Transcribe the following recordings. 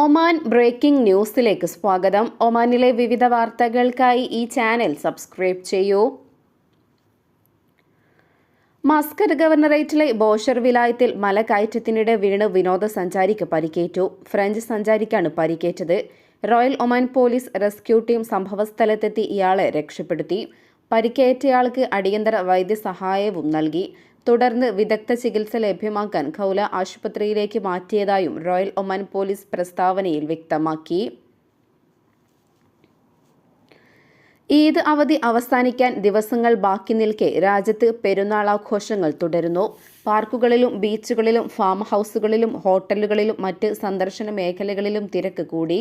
Oman breaking ന്യൂസിലേക്ക് സ്വാഗതം. ഒമാനിലെ വിവിധ വാർത്തകൾക്കായി ഈ ചാനൽ സബ്സ്ക്രൈബ് ചെയ്യൂ. മസ്കറ്റ് ഗവർണറേറ്റിലെ ബോഷർ വിലായത്തിൽ മലകയറ്റത്തിനിടെ വീണ് വിനോദസഞ്ചാരിക്ക് പരിക്കേറ്റു. ഫ്രഞ്ച് സഞ്ചാരിക്കാണ് പരിക്കേറ്റത്. Royal Oman Police rescue team സംഭവസ്ഥലത്തെത്തി ഇയാളെ രക്ഷപ്പെടുത്തി. പരിക്കേറ്റയാൾക്ക് അടിയന്തര വൈദ്യസഹായവും നൽകി. തുടർന്ന് വിദഗ്ധ ചികിത്സ ലഭ്യമാക്കാൻ ഖൗല ആശുപത്രിയിലേക്ക് മാറ്റിയതായും റോയൽ ഒമാൻ പോലീസ് പ്രസ്താവനയിൽ വ്യക്തമാക്കി. ഈദ് അവധി അവസാനിക്കാൻ ദിവസങ്ങൾ ബാക്കി നിൽക്കെ രാജ്യത്ത് പെരുന്നാളാഘോഷങ്ങൾ തുടരുന്നു. പാർക്കുകളിലും ബീച്ചുകളിലും ഫാം ഹൗസുകളിലും ഹോട്ടലുകളിലും മറ്റ് സന്ദർശന മേഖലകളിലും തിരക്ക് കൂടി.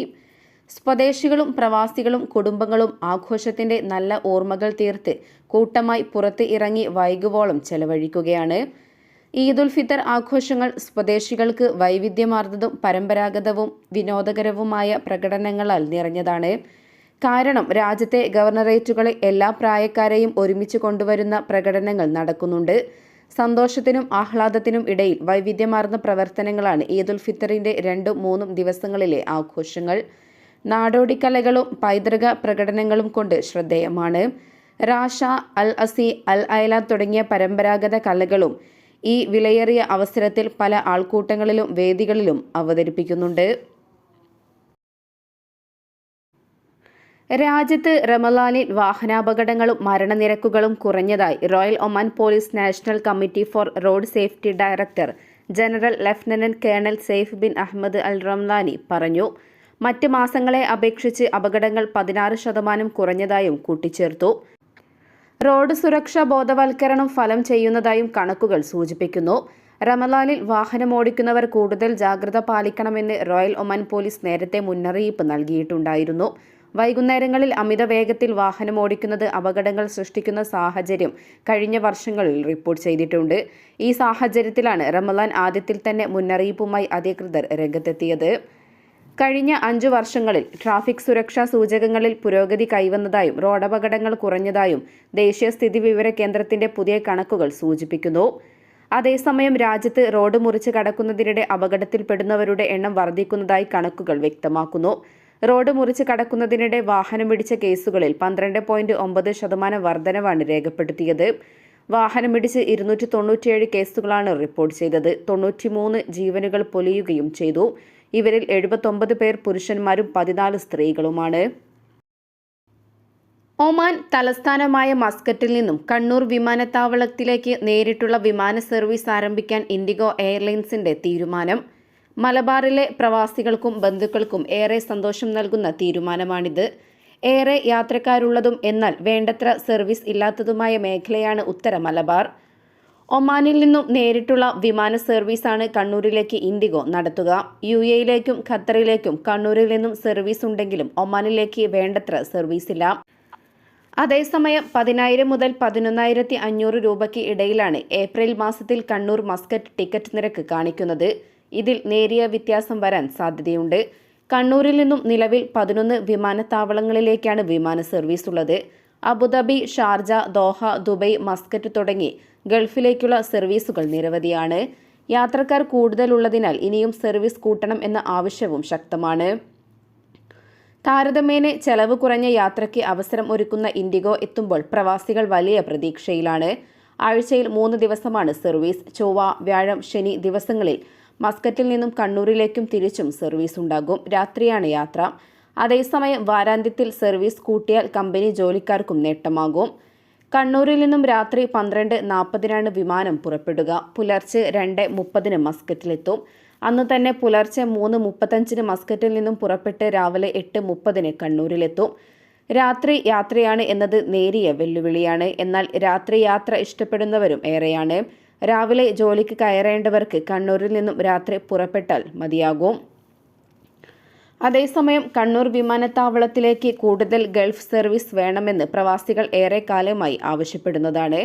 സ്വദേശികളും പ്രവാസികളും കുടുംബങ്ങളും ആഘോഷത്തിന്റെ നല്ല ഓർമ്മകൾ തീർത്ത് കൂട്ടമായി പുറത്ത് ഇറങ്ങി വൈകുവോളം ചെലവഴിക്കുകയാണ്. ഈദുൽ ഫിത്തർ ആഘോഷങ്ങൾ സ്വദേശികൾക്ക് വൈവിധ്യമാർന്നതും പരമ്പരാഗതവും വിനോദകരവുമായ പ്രകടനങ്ങളാൽ നിറഞ്ഞതാണ്. കാരണം രാജ്യത്തെ ഗവർണറേറ്റുകളെ എല്ലാ പ്രായക്കാരെയും ഒരുമിച്ച് കൊണ്ടുവരുന്ന പ്രകടനങ്ങൾ നടക്കുന്നുണ്ട്. സന്തോഷത്തിനും ആഹ്ലാദത്തിനും ഇടയിൽ വൈവിധ്യമാർന്ന പ്രവർത്തനങ്ങളാണ് ഈദുൽ ഫിത്തറിന്റെ രണ്ടും മൂന്നും ദിവസങ്ങളിലെ ആഘോഷങ്ങൾ. നാടോടിക്കലകളും പൈതൃക പ്രകടനങ്ങളും കൊണ്ട് ശ്രദ്ധേയമാണ്. റാഷ അൽ അസി അൽ അയല തുടങ്ങിയ പരമ്പരാഗത കലകളും ഈ വിലയേറിയ അവസരത്തിൽ പല ആൾക്കൂട്ടങ്ങളിലും വേദികളിലും അവതരിപ്പിക്കുന്നുണ്ട്. രാജ്യത്ത് റമലാനിൽ വാഹനാപകടങ്ങളും മരണനിരക്കുകളും കുറഞ്ഞതായി Royal Oman Police National Committee for Road Safety Director General Lieutenant Colonel Saif bin Ahmed al Ramlani പറഞ്ഞു. മറ്റ് മാസങ്ങളെ അപേക്ഷിച്ച് അപകടങ്ങൾ പതിനാറ് ശതമാനം കുറഞ്ഞതായും കൂട്ടിച്ചേർത്തു. റോഡ് സുരക്ഷാ ബോധവൽക്കരണം ഫലം ചെയ്യുന്നതായും കണക്കുകൾ സൂചിപ്പിക്കുന്നു. റമലാനിൽ വാഹനമോടിക്കുന്നവർ കൂടുതൽ ജാഗ്രത പാലിക്കണമെന്ന് റോയൽ ഒമാൻ പോലീസ് നേരത്തെ മുന്നറിയിപ്പ് നൽകിയിട്ടുണ്ടായിരുന്നു. വൈകുന്നേരങ്ങളിൽ അമിത വേഗത്തിൽ വാഹനമോടിക്കുന്നത് അപകടങ്ങൾ സൃഷ്ടിക്കുന്ന സാഹചര്യം കഴിഞ്ഞ വർഷങ്ങളിൽ റിപ്പോർട്ട് ചെയ്തിട്ടുണ്ട്. ഈ സാഹചര്യത്തിലാണ് റമലാൻ ആദ്യത്തിൽ തന്നെ മുന്നറിയിപ്പുമായി അധികൃതർ രംഗത്തെത്തിയത്. കഴിഞ്ഞ അഞ്ചു വർഷങ്ങളിൽ ട്രാഫിക് സുരക്ഷാ സൂചകങ്ങളിൽ പുരോഗതി കൈവന്നതായും റോഡപകടങ്ങൾ കുറഞ്ഞതായും ദേശീയ സ്ഥിതി വിവര കേന്ദ്രത്തിന്റെ പുതിയ കണക്കുകൾ സൂചിപ്പിക്കുന്നു. അതേസമയം രാജ്യത്ത് റോഡ് മുറിച്ച് കടക്കുന്നതിനിടെ അപകടത്തിൽപ്പെടുന്നവരുടെ എണ്ണം വർദ്ധിക്കുന്നതായി കണക്കുകൾ വ്യക്തമാക്കുന്നു. റോഡ് മുറിച്ച് കടക്കുന്നതിനിടെ വാഹനമിടിച്ച കേസുകളിൽ പന്ത്രണ്ട് പോയിന്റ് ഒമ്പത് ശതമാനം വർധനവാണ് രേഖപ്പെടുത്തിയത്. വാഹനമിടിച്ച് ഇരുന്നൂറ്റി തൊണ്ണൂറ്റിയേഴ് കേസുകളാണ് റിപ്പോർട്ട് ചെയ്തത്. തൊണ്ണൂറ്റിമൂന്ന് ജീവനുകൾ പൊലിയുകയും ചെയ്തു. ഇവരിൽ എഴുപത്തൊമ്പത് പേർ പുരുഷന്മാരും പതിനാല് സ്ത്രീകളുമാണ്. ഒമാൻ തലസ്ഥാനമായ മസ്കറ്റിൽ നിന്നും കണ്ണൂർ വിമാനത്താവളത്തിലേക്ക് നേരിട്ടുള്ള വിമാന സർവീസ് ആരംഭിക്കാൻ ഇൻഡിഗോ എയർലൈൻസിന്റെ തീരുമാനം. മലബാറിലെ പ്രവാസികൾക്കും ബന്ധുക്കൾക്കും ഏറെ സന്തോഷം നൽകുന്ന തീരുമാനമാണിത്. ഏറെ യാത്രക്കാരുള്ളതും എന്നാൽ വേണ്ടത്ര സർവീസ് ഇല്ലാത്തതുമായ മേഖലയാണ് ഉത്തര മലബാർ. ഒമാനിൽ നിന്നും നേരിട്ടുള്ള വിമാന സർവീസാണ് കണ്ണൂരിലേക്ക് ഇൻഡിഗോ നടത്തുക. യു എയിലേക്കും ഖത്തറിലേക്കും കണ്ണൂരിൽ നിന്നും സർവീസ് ഉണ്ടെങ്കിലും ഒമാനിലേക്ക് വേണ്ടത്ര സർവീസില്ല. അതേസമയം പതിനായിരം മുതൽ പതിനൊന്നായിരത്തി അഞ്ഞൂറ് രൂപയ്ക്ക് ഇടയിലാണ് ഏപ്രിൽ മാസത്തിൽ കണ്ണൂർ മസ്കറ്റ് ടിക്കറ്റ് നിരക്ക് കാണിക്കുന്നത്. ഇതിൽ നേരിയ വ്യത്യാസം വരാൻ സാധ്യതയുണ്ട്. കണ്ണൂരിൽ നിന്നും നിലവിൽ പതിനൊന്ന് വിമാനത്താവളങ്ങളിലേക്കാണ് വിമാന സർവീസ് ഉള്ളത് Abu Dhabi Sharjah Doha Dubai Muscat തുടങ്ങി ഗൾഫിലേക്കുള്ള സർവീസുകൾ നിരവധിയാണ്. യാത്രക്കാർ കൂടുതലുള്ളതിനാൽ ഇനിയും സർവീസ് കൂട്ടണം എന്ന ആവശ്യവും ശക്തമാണ്. താരതമ്യേന ചെലവ് കുറഞ്ഞ യാത്രയ്ക്ക് അവസരം ഒരുക്കുന്ന ഇൻഡിഗോ എത്തുമ്പോൾ പ്രവാസികൾ വലിയ പ്രതീക്ഷയിലാണ്. ആഴ്ചയിൽ മൂന്ന് ദിവസമാണ് സർവീസ്. ചൊവ്വ വ്യാഴം ശനി ദിവസങ്ങളിൽ മസ്കറ്റിൽ നിന്നും കണ്ണൂരിലേക്കും തിരിച്ചും സർവീസ് ഉണ്ടാകും. രാത്രിയാണ് യാത്ര. അതേസമയം വാരാന്ത്യത്തിൽ സർവീസ് കൂട്ടിയാൽ കമ്പനി ജോലിക്കാർക്കും നേട്ടമാകും. കണ്ണൂരിൽ നിന്നും രാത്രി പന്ത്രണ്ട് നാൽപ്പതിനാണ് വിമാനം പുറപ്പെടുക. പുലർച്ചെ രണ്ട് മുപ്പതിന് മസ്കറ്റിലെത്തും. അന്ന് തന്നെ പുലർച്ചെ മൂന്ന് മുപ്പത്തഞ്ചിന് മസ്കറ്റിൽ നിന്നും പുറപ്പെട്ട് രാവിലെ എട്ട് മുപ്പതിന് കണ്ണൂരിലെത്തും. രാത്രി യാത്രയാണ് എന്നത് നേരിയ വെല്ലുവിളിയാണ്. എന്നാൽ രാത്രി യാത്ര ഇഷ്ടപ്പെടുന്നവരും ഏറെയാണ്. രാവിലെ ജോലിക്ക് കയറേണ്ടവർക്ക് കണ്ണൂരിൽ നിന്നും രാത്രി പുറപ്പെട്ടാൽ മതിയാകും. അതേസമയം കണ്ണൂർ വിമാനത്താവളത്തിലേക്ക് കൂടുതൽ ഗൾഫ് സർവീസ് വേണമെന്ന് പ്രവാസികൾ ഏറെക്കാലമായി ആവശ്യപ്പെടുന്നതാണ്.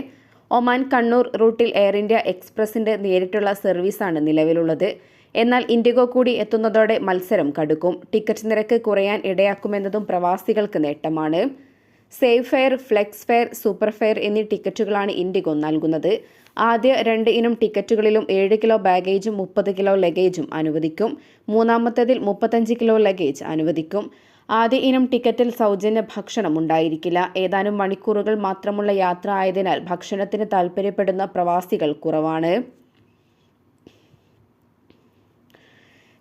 ഒമാൻ കണ്ണൂർ റൂട്ടിൽ എയർ ഇന്ത്യ എക്സ്പ്രസിന്റെ നേരിട്ടുള്ള സർവീസാണ് നിലവിലുള്ളത്. എന്നാൽ ഇൻഡിഗോ കൂടി എത്തുന്നതോടെ മത്സരം കടുക്കും. ടിക്കറ്റ് നിരക്ക് കുറയാൻ ഇടയാക്കുമെന്നതും പ്രവാസികൾക്ക് നേട്ടമാണ്. Safe fare flex fare super fare എന്നീ ടിക്കറ്റുകളാണ് ഇൻഡിഗോ നൽകുന്നത്. ആദ്യ രണ്ട് ഇനം ടിക്കറ്റുകളിലും ഏഴ് കിലോ ബാഗേജും മുപ്പത് കിലോ ലഗേജും അനുവദിക്കും. മൂന്നാമത്തേതിൽ മുപ്പത്തഞ്ച് കിലോ ലഗേജ് അനുവദിക്കും. ആദ്യ ഇനം ടിക്കറ്റിൽ സൗജന്യ ഭക്ഷണം ഉണ്ടായിരിക്കില്ല. ഏതാനും മണിക്കൂറുകൾ മാത്രമുള്ള യാത്ര ആയതിനാൽ ഭക്ഷണത്തിന് താൽപ്പര്യപ്പെടുന്ന പ്രവാസികൾ കുറവാണ്.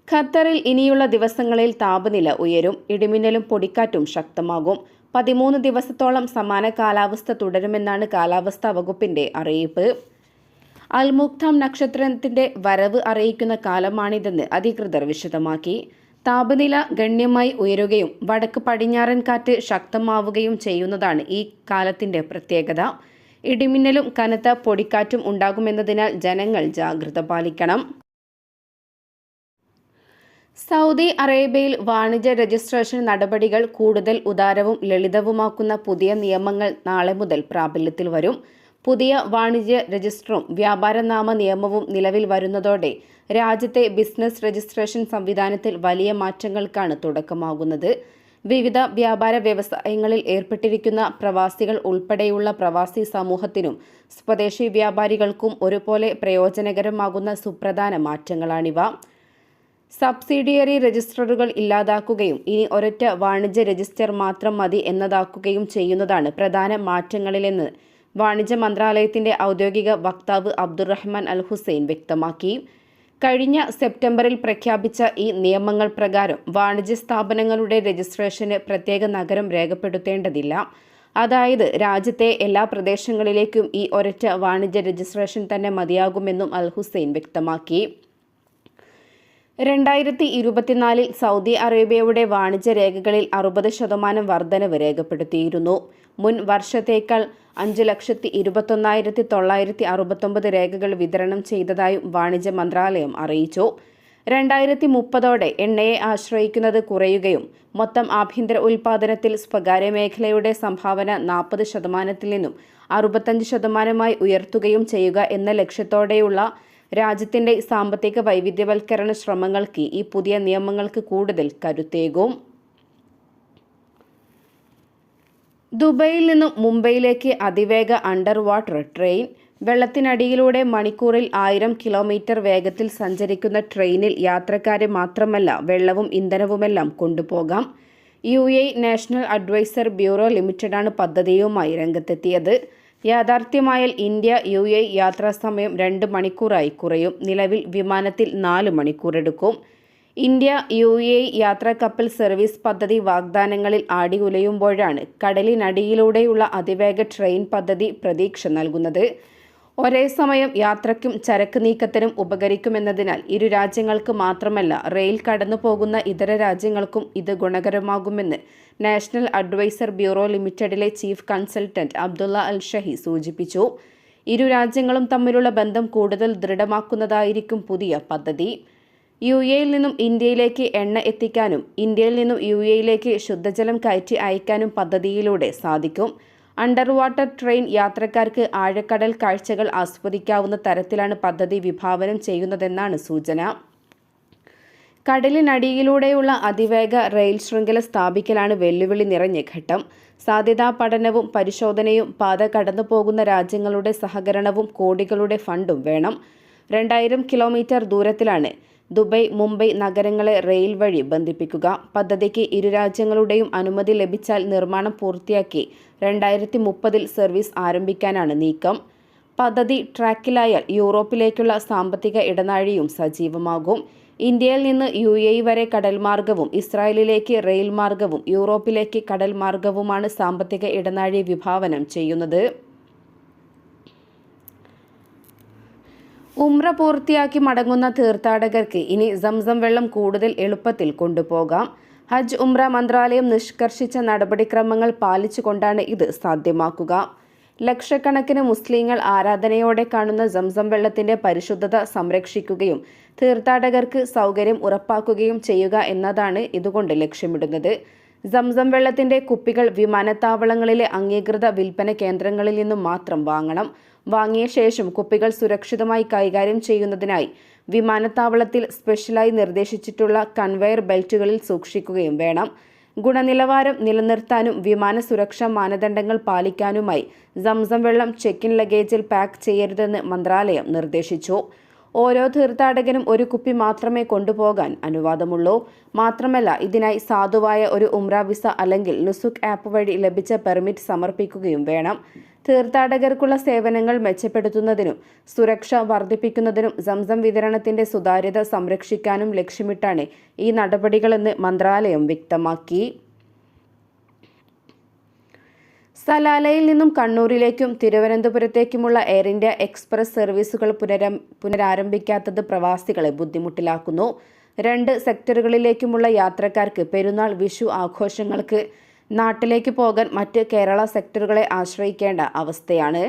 ഖത്തറിൽ ഇനിയുള്ള ദിവസങ്ങളിൽ താപനില ഉയരും. ഇടിമിന്നലും പൊടിക്കാറ്റും ശക്തമാകും. പതിമൂന്ന് ദിവസത്തോളം സമാന കാലാവസ്ഥ തുടരുമെന്നാണ് കാലാവസ്ഥാ വകുപ്പിന്റെ അറിയിപ്പ്. അൽമുക്താം നക്ഷത്രത്തിന്റെ വരവ് അറിയിക്കുന്ന കാലമാണിതെന്ന് അധികൃതർ വിശദമാക്കി. താപനില ഗണ്യമായി ഉയരുകയും വടക്ക് പടിഞ്ഞാറൻ കാറ്റ് ശക്തമാവുകയും ചെയ്യുന്നതാണ് ഈ കാലത്തിന്റെ പ്രത്യേകത. ഇടിമിന്നലും കനത്ത പൊടിക്കാറ്റും ഉണ്ടാകുമെന്നതിനാൽ ജനങ്ങൾ ജാഗ്രത പാലിക്കണം. സൗദി അറേബ്യയിൽ വാണിജ്യ രജിസ്ട്രേഷൻ നടപടികൾ കൂടുതൽ ഉദാരവും ലളിതവുമാക്കുന്ന പുതിയ നിയമങ്ങൾ നാളെ മുതൽ പ്രാബല്യത്തിൽ വരും. പുതിയ വാണിജ്യ രജിസ്റ്ററും വ്യാപാരനാമ നിയമവും നിലവിൽ വരുന്നതോടെ രാജ്യത്തെ ബിസിനസ് രജിസ്ട്രേഷൻ സംവിധാനത്തിൽ വലിയ മാറ്റങ്ങൾക്കാണ് തുടക്കമാകുന്നത്. വിവിധ വ്യാപാര വ്യവസായങ്ങളിൽ ഏർപ്പെട്ടിരിക്കുന്ന പ്രവാസികൾ ഉൾപ്പെടെയുള്ള പ്രവാസി സമൂഹത്തിനും സ്വദേശി വ്യാപാരികൾക്കും ഒരുപോലെ പ്രയോജനകരമാകുന്ന സുപ്രധാന മാറ്റങ്ങളാണിവ. സബ്സിഡിയറി രജിസ്റ്ററുകൾ ഇല്ലാതാക്കുകയും ഇനി ഒരൊറ്റ വാണിജ്യ രജിസ്റ്റർ മാത്രം മതി എന്നതാക്കുകയും ചെയ്യുന്നതാണ് പ്രധാന മാറ്റങ്ങളിലെന്ന് വാണിജ്യ മന്ത്രാലയത്തിന്റെ ഔദ്യോഗിക വക്താവ് അബ്ദുറഹ്മാൻ അൽ ഹുസൈൻ വ്യക്തമാക്കി. കഴിഞ്ഞ സെപ്റ്റംബറിൽ പ്രഖ്യാപിച്ച ഈ നിയമങ്ങൾ പ്രകാരം വാണിജ്യ സ്ഥാപനങ്ങളുടെ രജിസ്ട്രേഷന് പ്രത്യേക നഗരം രേഖപ്പെടുത്തേണ്ടതില്ല. അതായത് രാജ്യത്തെ എല്ലാ പ്രദേശങ്ങളിലേക്കും ഈ ഒരൊറ്റ വാണിജ്യ രജിസ്ട്രേഷൻ തന്നെ മതിയാകുമെന്നും അൽ ഹുസൈൻ വ്യക്തമാക്കി. രണ്ടായിരത്തി ഇരുപത്തിനാലിൽ സൗദി അറേബ്യയുടെ വാണിജ്യ രേഖകളിൽ അറുപത് ശതമാനം വർധനവ് രേഖപ്പെടുത്തിയിരുന്നു. മുൻ വർഷത്തേക്കാൾ അഞ്ച് ലക്ഷത്തി ഇരുപത്തൊന്നായിരത്തി തൊള്ളായിരത്തി അറുപത്തൊമ്പത് രേഖകൾ വിതരണം ചെയ്തതായും വാണിജ്യ മന്ത്രാലയം അറിയിച്ചു. രണ്ടായിരത്തി മുപ്പതോടെ എണ്ണയെ ആശ്രയിക്കുന്നത് കുറയുകയും മൊത്തം ആഭ്യന്തര ഉൽപാദനത്തിൽ സ്വകാര്യ മേഖലയുടെ സംഭാവന നാൽപ്പത് ശതമാനത്തിൽ നിന്നും അറുപത്തഞ്ച് ശതമാനമായി ഉയർത്തുകയും ചെയ്യുക എന്ന ലക്ഷ്യത്തോടെയുള്ള രാജ്യത്തിന്റെ സാമ്പത്തിക വൈവിധ്യവൽക്കരണ ശ്രമങ്ങൾക്ക് ഈ പുതിയ നിയമങ്ങൾക്ക് കൂടുതൽ കരുത്തേകും. ദുബൈയിൽ നിന്നും മുംബൈയിലേക്ക് അതിവേഗ അണ്ടർ വാട്ടർ ട്രെയിൻ. വെള്ളത്തിനടിയിലൂടെ മണിക്കൂറിൽ ആയിരം കിലോമീറ്റർ വേഗത്തിൽ സഞ്ചരിക്കുന്ന ട്രെയിനിൽ യാത്രക്കാരെ മാത്രമല്ല വെള്ളവും ഇന്ധനവുമെല്ലാം കൊണ്ടുപോകാം. U A National Advisor Bureau ലിമിറ്റഡാണ് പദ്ധതിയുമായി രംഗത്തെത്തിയത്. യാഥാർത്ഥ്യമായാൽ ഇന്ത്യ യു എ യാത്രാസമയം രണ്ട് മണിക്കൂറായി കുറയും. നിലവിൽ വിമാനത്തിൽ നാല് മണിക്കൂർ എടുക്കും. ഇന്ത്യ യു എ യാത്രാ കപ്പൽ സർവീസ് പദ്ധതി വാഗ്ദാനങ്ങളിൽ ആടി ഉലയുമ്പോഴാണ് കടലിനടിയിലൂടെയുള്ള അതിവേഗ ട്രെയിൻ പദ്ധതി പ്രതീക്ഷ നൽകുന്നത്. ഒരേ സമയം യാത്രയ്ക്കും ചരക്ക് നീക്കത്തിനും ഉപകരിക്കുമെന്നതിനാൽ ഇരു രാജ്യങ്ങൾക്ക് മാത്രമല്ല റെയിൽ കടന്നു പോകുന്ന ഇതര രാജ്യങ്ങൾക്കും ഇത് ഗുണകരമാകുമെന്ന് national adviser bureau ലിമിറ്റഡിലെ chief consultant Abdullah al Shahi സൂചിപ്പിച്ചു. ഇരു രാജ്യങ്ങളും തമ്മിലുള്ള ബന്ധം കൂടുതൽ ദൃഢമാക്കുന്നതായിരിക്കും പുതിയ പദ്ധതി. യു എയിൽ നിന്നും ഇന്ത്യയിലേക്ക് എണ്ണ എത്തിക്കാനും ഇന്ത്യയിൽ നിന്നും യു എയിലേക്ക് ശുദ്ധജലം കയറ്റി അയക്കാനും പദ്ധതിയിലൂടെ സാധിക്കും. അണ്ടർ വാട്ടർ ട്രെയിൻ യാത്രക്കാർക്ക് ആഴക്കടൽ കാഴ്ചകൾ ആസ്വദിക്കാവുന്ന തരത്തിലാണ് പദ്ധതി വിഭാവനം ചെയ്യുന്നതെന്നാണ് സൂചന. കടലിനടിയിലൂടെയുള്ള അതിവേഗ റെയിൽ ശൃംഖല സ്ഥാപിക്കലാണ് വെല്ലുവിളി നിറഞ്ഞ ഘട്ടം. സാധ്യതാ പഠനവും പരിശോധനയും പാത കടന്നു പോകുന്ന രാജ്യങ്ങളുടെ സഹകരണവും കോടികളുടെ ഫണ്ടും വേണം. രണ്ടായിരം കിലോമീറ്റർ ദൂരത്തിലാണ് ദുബൈ മുംബൈ നഗരങ്ങളെ റെയിൽ വഴി ബന്ധിപ്പിക്കുക. പദ്ധതിക്ക് ഇരു രാജ്യങ്ങളുടെയും അനുമതി ലഭിച്ചാൽ നിർമ്മാണം പൂർത്തിയാക്കി രണ്ടായിരത്തി മുപ്പതിൽ സർവീസ് ആരംഭിക്കാനാണ് നീക്കം. പദ്ധതി ട്രാക്കിലായാൽ യൂറോപ്പിലേക്കുള്ള സാമ്പത്തിക ഇടനാഴിയും സജീവമാകും. ഇന്ത്യയിൽ നിന്ന് യു എ വരെ കടൽ മാർഗവും ഇസ്രായേലിലേക്ക് റെയിൽ മാർഗവും യൂറോപ്പിലേക്ക് കടൽ മാർഗവുമാണ് സാമ്പത്തിക ഇടനാഴി വിഭാവനം ചെയ്യുന്നത്. ഉമ്ര പൂർത്തിയാക്കി മടങ്ങുന്ന തീർത്ഥാടകർക്ക് ഇനി സംസം വെള്ളം കൂടുതൽ എളുപ്പത്തിൽ കൊണ്ടുപോകാം. ഹജ്ജ് ഉംറ മന്ത്രാലയം നിഷ്കർഷിച്ച നടപടിക്രമങ്ങൾ പാലിച്ചുകൊണ്ടാണ് ഇത് സാധ്യമാക്കുക. ലക്ഷക്കണക്കിന് മുസ്ലിങ്ങൾ ആരാധനയോടെ കാണുന്ന സംസം വെള്ളത്തിന്റെ പരിശുദ്ധത സംരക്ഷിക്കുകയും തീർത്ഥാടകർക്ക് സൗകര്യം ഉറപ്പാക്കുകയും ചെയ്യുക എന്നതാണ് ഇതുകൊണ്ട് ലക്ഷ്യമിടുന്നത്. സംസം വെള്ളത്തിന്റെ കുപ്പികൾ വിമാനത്താവളങ്ങളിലെ അംഗീകൃത വിൽപ്പന കേന്ദ്രങ്ങളിൽ നിന്നും മാത്രം വാങ്ങണം. വാങ്ങിയ ശേഷം കുപ്പികൾ സുരക്ഷിതമായി കൈകാര്യം ചെയ്യുന്നതിനായി വിമാനത്താവളത്തിൽ സ്പെഷ്യലായി നിർദ്ദേശിച്ചിട്ടുള്ള കൺവെയർ ബെൽറ്റുകളിൽ സൂക്ഷിക്കുകയും വേണം. ഗുണനിലവാരം നിലനിർത്താനും വിമാന സുരക്ഷാ മാനദണ്ഡങ്ങൾ പാലിക്കാനുമായി സംസം വെള്ളം ചെക്കിൻ ലഗേജിൽ പാക്ക് ചെയ്യരുതെന്ന് മന്ത്രാലയം നിർദ്ദേശിച്ചു. ഓരോ തീർത്ഥാടകനും ഒരു കുപ്പി മാത്രമേ കൊണ്ടുപോകാൻ അനുവാദമുള്ളൂ. മാത്രമല്ല ഇതിനായി സാധുവായ ഒരു ഉംറ വിസ അല്ലെങ്കിൽ നുസുക് ആപ്പ് വഴി ലഭിച്ച പെർമിറ്റ് സമർപ്പിക്കുകയും വേണം. തീർത്ഥാടകർക്കുള്ള സേവനങ്ങൾ മെച്ചപ്പെടുത്തുന്നതിനും സുരക്ഷ വർദ്ധിപ്പിക്കുന്നതിനും സംസം വിതരണത്തിന്റെ സുതാര്യത സംരക്ഷിക്കാനും ലക്ഷ്യമിട്ടാണ് ഈ നടപടികളെന്ന് മന്ത്രാലയം വ്യക്തമാക്കി. സലാലയിൽ നിന്നും കണ്ണൂരിലേക്കും തിരുവനന്തപുരത്തേക്കുമുള്ള എയർ ഇന്ത്യ എക്സ്പ്രസ് സർവീസുകൾ പുനരം പുനരാരംഭിക്കാത്തത് പ്രവാസികളെ ബുദ്ധിമുട്ടിലാക്കുന്നു. രണ്ട് സെക്ടറുകളിലേക്കുമുള്ള യാത്രക്കാർക്ക് പെരുന്നാൾ വിഷു ആഘോഷങ്ങൾക്ക് നാട്ടിലേക്ക് പോകാൻ മറ്റ് കേരള സെക്ടറുകളെ ആശ്രയിക്കേണ്ട അവസ്ഥയാണ്.